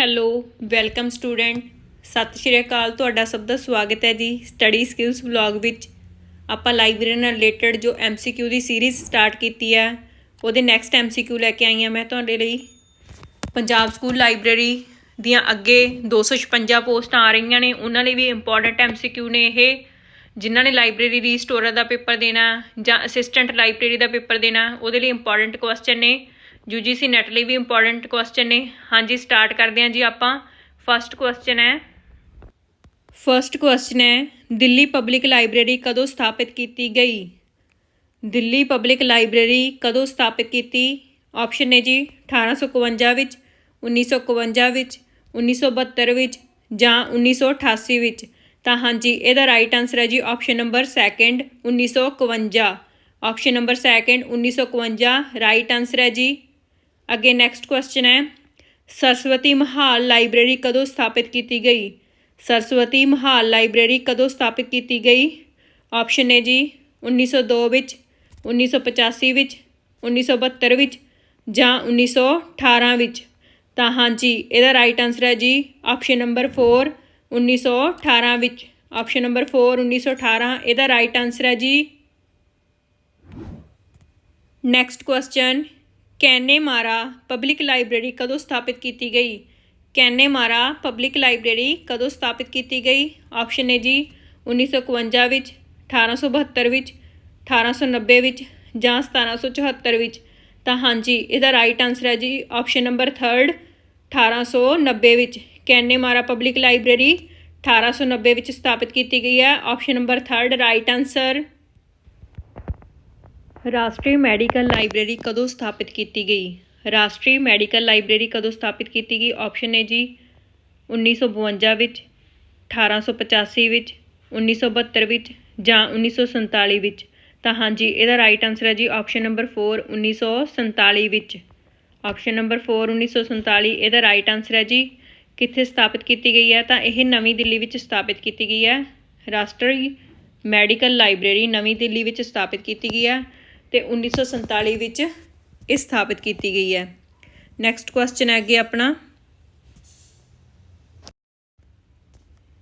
Hello, welcome student. ਸਤਿ ਸ਼੍ਰੀ ਅਕਾਲ, ਤੁਹਾਡਾ ਸਭ ਦਾ ਸਵਾਗਤ ਹੈ ਜੀ ਸਟੱਡੀ ਸਕਿੱਲਸ ਵਲੌਗ ਵਿੱਚ। ਆਪਾਂ ਲਾਇਬ੍ਰੇਰੀ ਨਾਲ ਰਿਲੇਟਡ ਜੋ MCQ ਦੀ ਸੀਰੀਜ਼ ਸਟਾਰਟ ਕੀਤੀ ਹੈ, ਉਹਦੇ ਨੈਕਸਟ MCQ ਲੈ ਕੇ ਆਈ ਹਾਂ ਮੈਂ ਤੁਹਾਡੇ ਲਈ। ਪੰਜਾਬ ਸਕੂਲ ਲਾਇਬ੍ਰੇਰੀ ਦੀਆਂ ਅੱਗੇ 256 ਪੋਸਟਾਂ ਆ ਰਹੀਆਂ ਨੇ, ਉਹਨਾਂ ਲਈ ਵੀ ਇੰਪੋਰਟੈਂਟ MCQ ਨੇ ਇਹ, ਜਿਨ੍ਹਾਂ ਨੇ ਲਾਇਬ੍ਰੇਰੀ ਰੀਸਟੋਰਰ ਦਾ ਪੇਪਰ ਦੇਣਾ ਜਾਂ ਅਸਿਸਟੈਂਟ ਲਾਇਬ੍ਰੇਰੀ ਦਾ ਪੇਪਰ ਦੇਣਾ, ਉਹਦੇ ਲਈ ਇੰਪੋਰਟੈਂਟ ਕੁਐਸਚਨ ਨੇ। UGC ਨੈਟ ਲਈ ਵੀ ਇੰਪੋਰਟੈਂਟ ਕੁਐਸਚਨ ਨੇ। ਹਾਂਜੀ ਸਟਾਰਟ ਕਰਦੇ ਹਾਂ ਜੀ ਆਪਾਂ। ਫਰਸਟ ਕੁਐਸਚਨ ਹੈ। ਫਰਸਟ ਕੁਐਸਚਨ ਹੈ, ਦਿੱਲੀ ਪਬਲਿਕ ਲਾਇਬ੍ਰੇਰੀ ਕਦੋਂ ਸਥਾਪਿਤ ਕੀਤੀ ਗਈ? ਦਿੱਲੀ ਪਬਲਿਕ ਲਾਇਬ੍ਰੇਰੀ ਕਦੋਂ ਸਥਾਪਿਤ ਕੀਤੀ? ਆਪਸ਼ਨ ਨੇ ਜੀ 1851 ਵਿੱਚ 1951 ਵਿੱਚ 1972 ਵਿੱਚ ਜਾਂ 1988 ਵਿੱਚ। ਤਾਂ ਹਾਂਜੀ, ਇਹਦਾ ਰਾਈਟ ਆਨਸਰ ਹੈ ਜੀ option number second 1951 option number second 1951 right answer ਹੈ ਜੀ ਅੱਗੇ ਨੈਕਸਟ ਕੁਐਸਚਨ ਹੈ। ਸਰਸਵਤੀ ਮਹਾਲ ਲਾਇਬ੍ਰੇਰੀ ਕਦੋਂ ਸਥਾਪਿਤ ਕੀਤੀ ਗਈ? ਸਰਸਵਤੀ ਮਹਾਲ ਲਾਇਬ੍ਰੇਰੀ ਕਦੋਂ ਸਥਾਪਿਤ ਕੀਤੀ ਗਈ? ਆਪਸ਼ਨ ਹੈ ਜੀ 1902 ਵਿੱਚ 1985 ਵਿੱਚ 1972 ਵਿੱਚ ਜਾਂ 1918 ਵਿੱਚ? ਤਾਂ ਹਾਂਜੀ ਇਹਦਾ ਰਾਈਟ ਆਨਸਰ ਹੈ ਜੀ ਆਪਸ਼ਨ ਨੰਬਰ 4 1918 ਵਿੱਚ। ਆਪਸ਼ਨ ਨੰਬਰ 4 1918 ਇਹਦਾ ਰਾਈਟ ਆਨਸਰ ਹੈ ਜੀ। Next question Connemara public library ਕਦੋਂ ਸਥਾਪਿਤ ਕੀਤੀ ਗਈ? ਕੈਨੇਮਾਰਾ ਪਬਲਿਕ ਲਾਇਬ੍ਰੇਰੀ ਕਦੋਂ ਸਥਾਪਿਤ ਕੀਤੀ ਗਈ? ਆਪਸ਼ਨ ਹੈ ਜੀ 1951 ਵਿੱਚ 1872 ਵਿੱਚ 1890 ਵਿੱਚ ਜਾਂ 1774 ਵਿੱਚ? ਤਾਂ ਹਾਂਜੀ ਇਹਦਾ ਰਾਈਟ ਆਨਸਰ ਹੈ ਜੀ, ਆਪਸ਼ਨ ਨੰਬਰ 3 1890 ਵਿੱਚ। ਕੈਨੇ ਮਾਰਾ ਪਬਲਿਕ ਲਾਇਬ੍ਰੇਰੀ 1890 ਵਿੱਚ ਸਥਾਪਿਤ ਕੀਤੀ ਗਈ ਹੈ। ਆਪਸ਼ਨ ਨੰਬਰ 3 ਰਾਈਟ ਆਨਸਰ ਰਾਸ਼ਟਰੀ ਮੈਡੀਕਲ ਲਾਇਬ੍ਰੇਰੀ ਕਦੋਂ ਸਥਾਪਿਤ ਕੀਤੀ ਗਈ? ਰਾਸ਼ਟਰੀ ਮੈਡੀਕਲ ਲਾਇਬ੍ਰੇਰੀ ਕਦੋਂ ਸਥਾਪਿਤ ਕੀਤੀ ਗਈ? ਆਪਸ਼ਨ ਨੇ ਜੀ 1952 ਵਿੱਚ 1885 ਵਿੱਚ 1972 ਵਿੱਚ ਜਾਂ 1947 ਵਿੱਚ। ਤਾਂ ਹਾਂਜੀ ਇਹਦਾ ਰਾਈਟ ਆਨਸਰ ਹੈ ਜੀ ਆਪਸ਼ਨ ਨੰਬਰ 4 1947 ਵਿੱਚ। ਆਪਸ਼ਨ ਨੰਬਰ 4 1947 ਇਹਦਾ ਰਾਈਟ ਆਨਸਰ ਹੈ ਜੀ ਕਿੱਥੇ ਸਥਾਪਿਤ ਕੀਤੀ ਗਈ ਹੈ? ਤਾਂ ਇਹ ਨਵੀਂ ਦਿੱਲੀ ਵਿੱਚ ਸਥਾਪਿਤ ਕੀਤੀ ਗਈ ਹੈ। ਰਾਸ਼ਟਰੀ ਮੈਡੀਕਲ ਲਾਇਬ੍ਰੇਰੀ ਨਵੀਂ ਦਿੱਲੀ ਵਿੱਚ ਸਥਾਪਿਤ ਕੀਤੀ ਗਈ ਹੈ। ਤੇ 1947 ਵਿੱਚ ਇਹ ਸਥਾਪਿਤ ਕੀਤੀ ਗਈ ਹੈ। ਨੈਕਸਟ ਕੁਐਸਚਨ ਹੈ ਅੱਗੇ ਆਪਣਾ।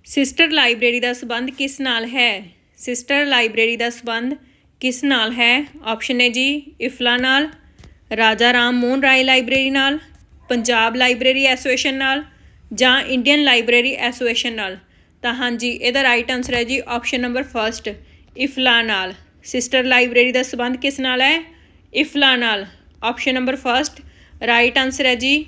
ਸਿਸਟਰ ਲਾਇਬ੍ਰੇਰੀ ਦਾ ਸਬੰਧ ਕਿਸ ਨਾਲ ਹੈ? ਸਿਸਟਰ ਲਾਇਬ੍ਰੇਰੀ ਦਾ ਸਬੰਧ ਕਿਸ ਨਾਲ ਹੈ? ਆਪਸ਼ਨ ਹੈ ਜੀ ਇਫਲਾ ਨਾਲ, ਰਾਜਾ ਰਾਮ ਮੋਹਨ ਰਾਏ ਲਾਇਬ੍ਰੇਰੀ ਨਾਲ, ਪੰਜਾਬ ਲਾਇਬ੍ਰੇਰੀ ਐਸੋਸੀਏਸ਼ਨ ਨਾਲ ਜਾਂ ਇੰਡੀਅਨ ਲਾਇਬ੍ਰੇਰੀ ਐਸੋਸੀਏਸ਼ਨ ਨਾਲ। ਤਾਂ ਹਾਂਜੀ, ਇਹਦਾ ਰਾਈਟ ਆਨਸਰ ਹੈ ਜੀ ਆਪਸ਼ਨ ਨੰਬਰ ਫਰਸਟ ਇਫਲਾ ਨਾਲ। ਸਿਸਟਰ ਲਾਇਬ੍ਰੇਰੀ ਦਾ ਸਬੰਧ ਕਿਸ ਨਾਲ ਹੈ? ਇਫਲਾ ਨਾਲ। Option number first right answer ਹੈ ਜੀ।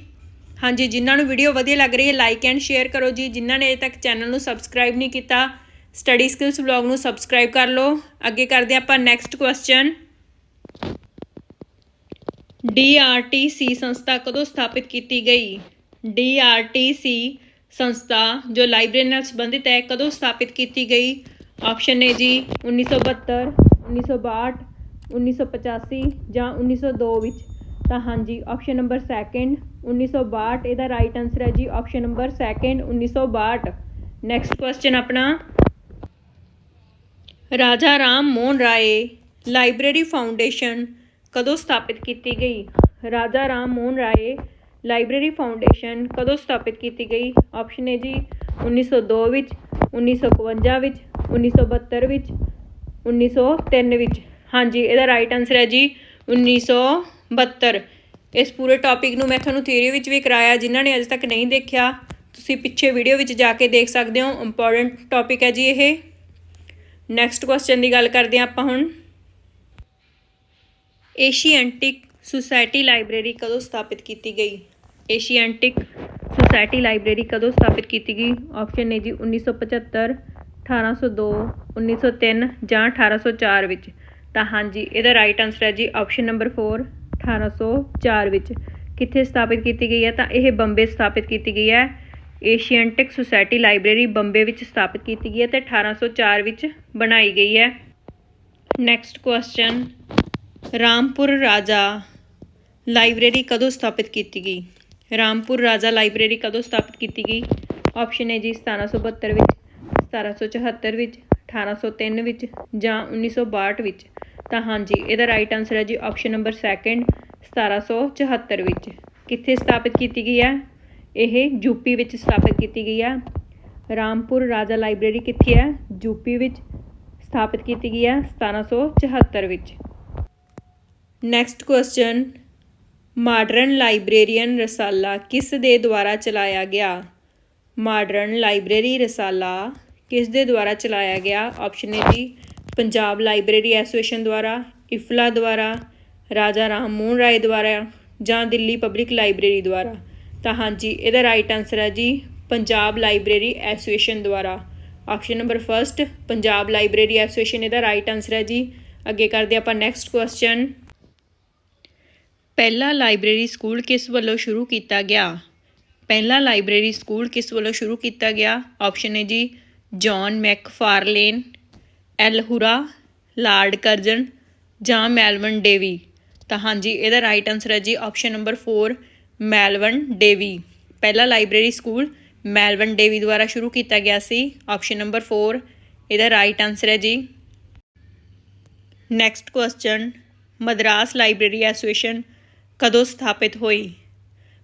ਹਾਂਜੀ, ਜਿਨ੍ਹਾਂ ਨੂੰ ਵੀਡੀਓ ਵਧੀਆ ਲੱਗ ਰਹੀ ਹੈ ਲਾਈਕ ਐਂਡ ਸ਼ੇਅਰ ਕਰੋ ਜੀ। ਜਿਨ੍ਹਾਂ ਨੇ ਅਜੇ ਤੱਕ ਚੈਨਲ ਨੂੰ ਸਬਸਕ੍ਰਾਈਬ ਨਹੀਂ ਕੀਤਾ ਸਟੱਡੀ ਸਕਿੱਲਸ ਵਲੌਗ ਨੂੰ ਸਬਸਕ੍ਰਾਈਬ ਕਰ ਲਓ। ਅੱਗੇ ਕਰਦੇ ਆਪਾਂ ਨੈਕਸਟ ਕੁਐਸਚਨ DRTC ਸੰਸਥਾ ਕਦੋਂ ਸਥਾਪਿਤ ਕੀਤੀ ਗਈ? DRTC ਸੰਸਥਾ ਜੋ ਲਾਇਬ੍ਰੇਰੀ ਨਾਲ ਸੰਬੰਧਿਤ ਹੈ, ਕਦੋਂ ਸਥਾਪਿਤ ਕੀਤੀ ਗਈ? ਆਪਸ਼ਨ ਨੇ ਜੀ 1972 1962 1985 ਜਾਂ 1902 ਵਿੱਚ, ਤਾਂ ਹਾਂਜੀ ਆਪਸ਼ਨ ਨੰਬਰ ਸੈਕੰਡ 1962 ਇਹਦਾ ਰਾਈਟ ਆਨਸਰ ਹੈ ਜੀ option number second 1962 next question ਆਪਣਾ। ਰਾਜਾ ਰਾਮ ਮੋਹਨ ਰਾਏ, ਲਾਇਬ੍ਰੇਰੀ ਫਾਊਂਡੇਸ਼ਨ ਕਦੋਂ ਸਥਾਪਿਤ ਕੀਤੀ ਗਈ? ਰਾਜਾ ਰਾਮ ਮੋਹਨ ਰਾਏ, ਲਾਇਬ੍ਰੇਰੀ ਫਾਊਂਡੇਸ਼ਨ ਕਦੋਂ ਸਥਾਪਿਤ ਕੀਤੀ ਗਈ? ਆਪਸ਼ਨ ਹੈ ਜੀ 1902 ਵਿੱਚ 1951 ਵਿੱਚ 1972 ਵਿੱਚ 1903 ਵਿੱਚ। ਹਾਂਜੀ, ਇਹਦਾ ਰਾਈਟ ਆਨਸਰ ਹੈ ਜੀ 1972 ਇਸ ਪੂਰੇ ਟੌਪਿਕ ਨੂੰ ਮੈਂ ਤੁਹਾਨੂੰ ਥਿਊਰੀ ਵਿੱਚ ਵੀ ਕਰਾਇਆ, ਜਿਨ੍ਹਾਂ ਨੇ ਅਜੇ ਤੱਕ ਨਹੀਂ ਦੇਖਿਆ, ਤੁਸੀਂ ਪਿੱਛੇ ਵੀਡੀਓ ਵਿੱਚ ਜਾ ਕੇ ਦੇਖ ਸਕਦੇ ਹੋ ਇੰਪੋਰਟੈਂਟ ਟੌਪਿਕ ਹੈ ਜੀ ਇਹ। ਨੈਕਸਟ ਕੁਐਸਚਨ ਦੀ ਗੱਲ ਕਰਦੇ ਹਾਂ ਆਪਾਂ ਹੁਣ। ਏਸ਼ੀਐਂਟਿਕ ਸੁਸਾਇਟੀ ਲਾਇਬ੍ਰੇਰੀ ਕਦੋਂ ਸਥਾਪਿਤ ਕੀਤੀ ਗਈ? ਏਸ਼ੀਐਂਟਿਕ ਸੁਸਾਇਟੀ ਲਾਇਬ੍ਰੇਰੀ ਕਦੋਂ ਸਥਾਪਿਤ ਕੀਤੀ ਗਈ? ਆਪਸ਼ਨ ਨੇ ਜੀ 1975 1802 1903 ਜਾਂ 1804 ਵਿੱਚ। ਤਾਂ ਹਾਂਜੀ, ਇਹਦਾ ਰਾਈਟ ਆਨਸਰ ਹੈ ਜੀ ਆਪਸ਼ਨ ਨੰਬਰ 4 1804 ਵਿੱਚ। ਕਿੱਥੇ ਸਥਾਪਿਤ ਕੀਤੀ ਗਈ ਹੈ? ਤਾਂ ਇਹ ਬੰਬੇ ਸਥਾਪਿਤ ਕੀਤੀ ਗਈ ਹੈ। ਏਸ਼ੀਐਂਟਿਕ ਸੁਸਾਇਟੀ ਲਾਇਬ੍ਰੇਰੀ ਬੰਬੇ ਵਿੱਚ ਸਥਾਪਿਤ ਕੀਤੀ ਗਈ ਹੈ ਤੇ 1804 ਵਿੱਚ ਬਣਾਈ ਗਈ ਹੈ। ਨੈਕਸਟ ਕੁਐਸਚਨ ਰਾਮਪੁਰ ਰਾਜਾ ਲਾਇਬ੍ਰੇਰੀ ਕਦੋਂ ਸਥਾਪਿਤ ਕੀਤੀ ਗਈ? ਰਾਮਪੁਰ ਰਾਜਾ ਲਾਇਬ੍ਰੇਰੀ ਕਦੋਂ ਸਥਾਪਿਤ ਕੀਤੀ ਗਈ? ਆਪਸ਼ਨ ਹੈ ਜੀ 1772 ਵਿੱਚ। 1774 ਵਿੱਚ 1803 ਵਿੱਚ ਜਾਂ 1962 ਵਿੱਚ, ਤਾਂ ਹਾਂਜੀ, ਇਹਦਾ ਰਾਈਟ ਆਨਸਰ ਹੈ ਜੀ ਆਪਸ਼ਨ ਨੰਬਰ ਸੈਕੰਡ 1774 ਵਿੱਚ। ਕਿੱਥੇ ਸਥਾਪਿਤ ਕੀਤੀ ਗਈ ਹੈ? ਇਹ ਯੂਪੀ ਵਿੱਚ ਸਥਾਪਿਤ ਕੀਤੀ ਗਈ ਹੈ। ਰਾਮਪੁਰ ਰਾਜਾ ਲਾਇਬ੍ਰੇਰੀ ਕਿੱਥੇ ਹੈ? ਯੂਪੀ ਵਿੱਚ ਸਥਾਪਿਤ ਕੀਤੀ ਗਈ ਹੈ 1774 ਵਿੱਚ। ਨੈਕਸਟ ਕੁਐਸਚਨ ਮਾਡਰਨ ਲਾਇਬ੍ਰੇਰੀਅਨ ਰਸਾਲਾ ਕਿਸ ਦੇ ਦੁਆਰਾ ਚਲਾਇਆ ਗਿਆ? ਮਾਡਰਨ ਲਾਇਬ੍ਰੇਰੀ ਰਸਾਲਾ ਕਿਸ ਦੇ ਦੁਆਰਾ ਚਲਾਇਆ ਗਿਆ? ਆਪਸ਼ਨ ਏ ਜੀ ਪੰਜਾਬ ਲਾਇਬ੍ਰੇਰੀ ਐਸੋਸੀਏਸ਼ਨ ਦੁਆਰਾ, ਇਫਲਾ ਦੁਆਰਾ, ਰਾਜਾ ਰਾਮ ਮੋਹਨ ਰਾਏ ਦੁਆਰਾ ਜਾਂ ਦਿੱਲੀ ਪਬਲਿਕ ਲਾਇਬ੍ਰੇਰੀ ਦੁਆਰਾ? ਤਾਂ ਹਾਂਜੀ, ਇਹਦਾ ਰਾਈਟ ਆਨਸਰ ਹੈ ਜੀ, ਪੰਜਾਬ ਲਾਇਬ੍ਰੇਰੀ ਐਸੋਸੀਏਸ਼ਨ ਦੁਆਰਾ। Option number first Punjab library association, ਇਹਦਾ ਰਾਈਟ ਆਨਸਰ ਹੈ ਜੀ। ਅੱਗੇ ਕਰਦੇ ਆਪਾਂ ਨੈਕਸਟ ਕੁਐਸਚਨ ਪਹਿਲਾ ਲਾਇਬ੍ਰੇਰੀ ਸਕੂਲ ਕਿਸ ਵੱਲੋਂ ਸ਼ੁਰੂ ਕੀਤਾ ਗਿਆ? ਪਹਿਲਾ ਲਾਇਬ੍ਰੇਰੀ ਸਕੂਲ ਕਿਸ ਵੱਲੋਂ ਸ਼ੁਰੂ ਕੀਤਾ ਗਿਆ? ਆਪਸ਼ਨ ਹੈ ਜੀ ਜੌਨ ਮੈਕਫਾਰਲੇਨ, ਐਲ ਹੁਰਾ, ਲਾਰਡ ਕਰਜ਼ਨ ਜਾਂ ਮੈਲਵਨ ਡੇਵੀ। ਤਾਂ ਹਾਂਜੀ, ਇਹਦਾ ਰਾਈਟ ਆਨਸਰ ਹੈ ਜੀ ਆਪਸ਼ਨ ਨੰਬਰ 4 ਮੈਲਵਨ ਡੇਵੀ। ਪਹਿਲਾ ਲਾਇਬ੍ਰੇਰੀ ਸਕੂਲ ਮੈਲਵਨ ਡੇਵੀ ਦੁਆਰਾ ਸ਼ੁਰੂ ਕੀਤਾ ਗਿਆ ਸੀ। ਆਪਸ਼ਨ ਨੰਬਰ 4 ਇਹਦਾ ਰਾਈਟ ਆਨਸਰ ਹੈ ਜੀ। Next question Madras library association ਕਦੋਂ ਸਥਾਪਿਤ ਹੋਈ?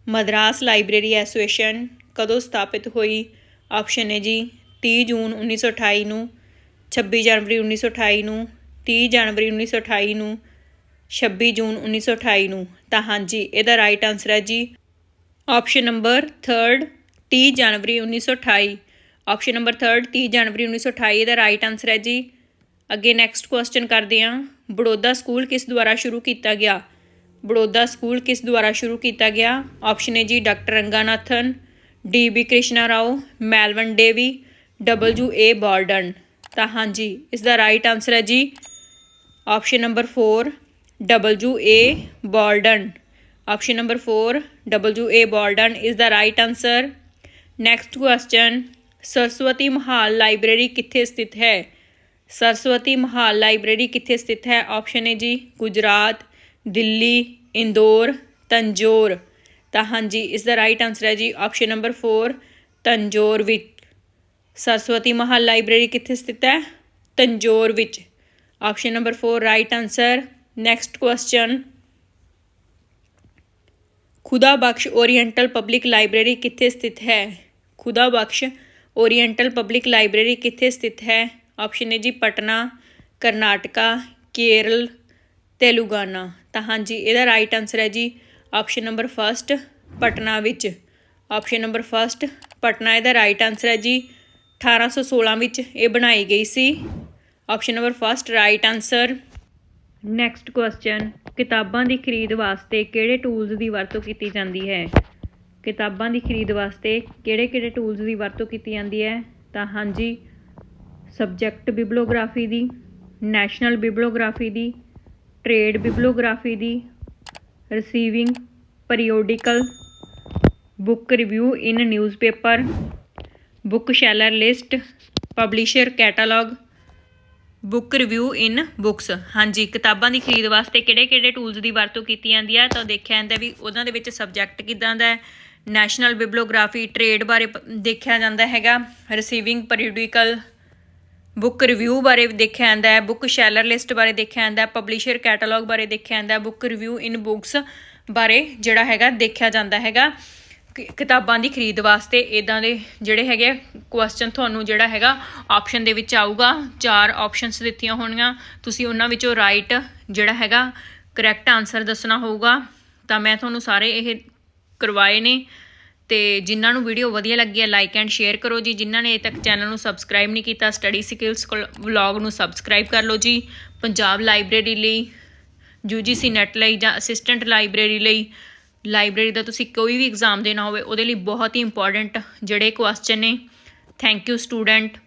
ਮਦਰਾਸ ਲਾਇਬ੍ਰੇਰੀ ਐਸੋਸੀਏਸ਼ਨ ਕਦੋਂ ਸਥਾਪਿਤ ਹੋਈ? ਆਪਸ਼ਨ ਹੈ ਜੀ 30 ਜੂਨ 1928 ਨੂੰ 26 ਜਨਵਰੀ 1928 ਨੂੰ 30 ਜਨਵਰੀ 1928 ਨੂੰ 26 ਜੂਨ 1928 ਨੂੰ। ਤਾਂ ਹਾਂਜੀ, ਇਹਦਾ ਰਾਈਟ ਆਨਸਰ ਹੈ ਜੀ। ਆਪਸ਼ਨ ਨੰਬਰ 3 30 ਜਨਵਰੀ 1928 ਆਪਸ਼ਨ ਨੰਬਰ 3 30 ਜਨਵਰੀ 1928 ਇਹਦਾ ਰਾਈਟ ਆਨਸਰ ਹੈ ਜੀ। ਅੱਗੇ ਨੈਕਸਟ ਕੁਐਸਚਨ ਕਰਦੇ ਹਾਂ। ਬੜੌਦਾ ਸਕੂਲ ਕਿਸ ਦੁਆਰਾ ਸ਼ੁਰੂ ਕੀਤਾ ਗਿਆ? ਬੜੌਦਾ ਸਕੂਲ ਕਿਸ ਦੁਆਰਾ ਸ਼ੁਰੂ ਕੀਤਾ ਗਿਆ? ਆਪਸ਼ਨ ਹੈ ਜੀ, doctor Ranganathan, D B Krishna Rao, Melvil Dewey W A Borden ਤਾਂ ਹਾਂਜੀ ਇਸ ਦਾ ਰਾਈਟ ਆਨਸਰ ਹੈ ਜੀ option number 4 W A Borden option number 4 W A Borden is the right answer next question Saraswati Mahal library ਕਿੱਥੇ ਸਥਿਤ ਹੈ Saraswati Mahal library ਕਿੱਥੇ ਸਥਿਤ ਹੈ ਆਪਸ਼ਨ ਹੈ ਜੀ ਗੁਜਰਾਤ ਦਿੱਲੀ ਇੰਦੌਰ ਤੰਜੋਰ ਤਾਂ ਹਾਂਜੀ ਇਸ ਦਾ ਰਾਈਟ ਆਨਸਰ ਹੈ ਜੀ ਆਪਸ਼ਨ ਨੰਬਰ 4 ਤੰਜੋਰ ਵਿੱਚ ਸਰਸਵਤੀ ਮਹਾਲ ਲਾਇਬ੍ਰੇਰੀ ਕਿੱਥੇ ਸਥਿਤ ਹੈ? ਤੰਜੋਰ ਵਿੱਚ। Option number 4 right answer next question Khuda Bakhsh oriental public library ਕਿੱਥੇ ਸਥਿਤ ਹੈ? ਖੁਦਾ ਬਖਸ਼ ਓਰੀਐਂਟਲ ਪਬਲਿਕ ਲਾਇਬ੍ਰੇਰੀ ਕਿੱਥੇ ਸਥਿਤ ਹੈ? ਆਪਸ਼ਨ ਹੈ ਜੀ ਪਟਨਾ, ਕਰਨਾਟਕਾ, ਕੇਰਲ, ਤੇਲੰਗਾਨਾ। ਤਾਂ ਹਾਂਜੀ ਇਹਦਾ ਰਾਈਟ ਆਨਸਰ ਹੈ ਜੀ ਆਪਸ਼ਨ ਨੰਬਰ ਫਸਟ ਪਟਨਾ ਵਿੱਚ। ਆਪਸ਼ਨ ਨੰਬਰ ਫਸਟ ਪਟਨਾ, ਇਹਦਾ ਰਾਈਟ ਆਨਸਰ ਹੈ ਜੀ 1816 ਵਿੱਚ ਇਹ ਬਣਾਈ ਗਈ ਸੀ। Option number first right answer next question ਕਿਤਾਬਾਂ ਦੀ ਖਰੀਦ ਵਾਸਤੇ ਕਿਹੜੇ ਟੂਲਸ ਦੀ ਵਰਤੋਂ ਕੀਤੀ ਜਾਂਦੀ ਹੈ? ਕਿਤਾਬਾਂ ਦੀ ਖਰੀਦ ਵਾਸਤੇ ਕਿਹੜੇ-ਕਿਹੜੇ ਟੂਲਸ ਦੀ ਵਰਤੋਂ ਕੀਤੀ ਜਾਂਦੀ ਹੈ? ਤਾਂ ਹਾਂਜੀ ਸਬਜੈਕਟ ਬਿਬਲੋਗ੍ਰਾਫੀ ਦੀ ਨੈਸ਼ਨਲ ਬਿਬਲੋਗ੍ਰਾਫੀ ਦੀ trade bibliography the receiving periodical book review in newspaper bookseller list, publisher catalogue, book review in books. ਹਾਂਜੀ, ਕਿਤਾਬਾਂ ਦੀ ਖਰੀਦ ਵਾਸਤੇ ਕਿਹੜੇ-ਕਿਹੜੇ ਟੂਲਸ ਦੀ ਵਰਤੋਂ ਕੀਤੀ ਜਾਂਦੀ ਹੈ ਤਾਂ ਦੇਖਿਆ ਜਾਂਦਾ ਵੀ ਉਹਨਾਂ ਦੇ ਵਿੱਚ ਸਬਜੈਕਟ ਕਿਦਾਂ ਦਾ ਹੈ? ਨੈਸ਼ਨਲ ਬਿਬਲੋਗ੍ਰਾਫੀ ਟ੍ਰੇਡ ਬਾਰੇ ਪ- ਦੇਖਿਆ ਜਾਂਦਾ ਹੈਗਾ। ਰਿਸੀਵਿੰਗ ਪੀਰੀਓਡਿਕਲ, ਬੁੱਕ ਰਿਵਿਊ ਬਾਰੇ ਦੇਖਿਆ ਜਾਂਦਾ ਹੈ। ਬੁੱਕ ਸ਼ੈਲਰ ਲਿਸਟ ਬਾਰੇ ਦੇਖਿਆ ਜਾਂਦਾ ਹੈ। ਪਬਲਿਸ਼ਰ ਕੈਟਾਲੌਗ ਬਾਰੇ ਦੇਖਿਆ ਜਾਂਦਾ ਹੈ। ਬੁੱਕ ਰਿਵਿਊ ਇਨ ਬੁੱਕਸ ਬਾਰੇ ਜਿਹੜਾ ਹੈਗਾ ਦੇਖਿਆ ਜਾਂਦਾ ਹੈਗਾ। ਕਿਤਾਬਾਂ ਦੀ ਖਰੀਦ ਵਾਸਤੇ ਇਦਾਂ ਦੇ ਜਿਹੜੇ ਹੈਗੇ ਕੁਐਸਚਨ ਤੁਹਾਨੂੰ ਜਿਹੜਾ ਹੈਗਾ ਆਪਸ਼ਨ ਦੇ ਵਿੱਚ ਆਊਗਾ। ਚਾਰ ਆਪਸ਼ਨਸ ਦਿੱਤੀਆਂ ਹੋਣਗੀਆਂ। ਤੁਸੀਂ ਉਹਨਾਂ ਵਿੱਚੋਂ ਰਾਈਟ ਜਿਹੜਾ ਹੈਗਾ ਕਰੈਕਟ ਆਨਸਰ ਦੱਸਣਾ ਹੋਊਗਾ। ਤਾਂ ਮੈਂ ਤੁਹਾਨੂੰ ਸਾਰੇ ਇਹ ਕਰਵਾਏ ਨੇ। ਤੇ ਜਿਨ੍ਹਾਂ ਨੂੰ ਵੀਡੀਓ ਵਧੀਆ ਲੱਗੀ ਹੈ ਲਾਈਕ ਐਂਡ ਸ਼ੇਅਰ ਕਰੋ ਜੀ। ਜਿਨ੍ਹਾਂ ਨੇ ਅਜੇ ਤੱਕ ਚੈਨਲ ਨੂੰ ਸਬਸਕ੍ਰਾਈਬ ਨਹੀਂ ਕੀਤਾ ਸਟੱਡੀ ਸਕਿੱਲਸ ਵਲੌਗ ਨੂੰ ਸਬਸਕ੍ਰਾਈਬ ਕਰ ਲਓ ਜੀ। ਪੰਜਾਬ ਲਾਇਬ੍ਰੇਰੀ ਲਈ, UGC ਨੈਟ ਲਈ ਜਾਂ ਅਸਿਸਟੈਂਟ ਲਾਇਬ੍ਰੇਰੀ ਲਈ ਲਾਇਬ੍ਰੇਰੀ ਦਾ ਤੁਸੀਂ ਕੋਈ ਵੀ ਐਗਜ਼ਾਮ ਦੇਣਾ ਹੋਵੇ, ਉਹਦੇ ਲਈ ਬਹੁਤ ਹੀ ਇੰਪੋਰਟੈਂਟ ਜਿਹੜੇ ਕੁਐਸਚਨ ਨੇ। Thank you student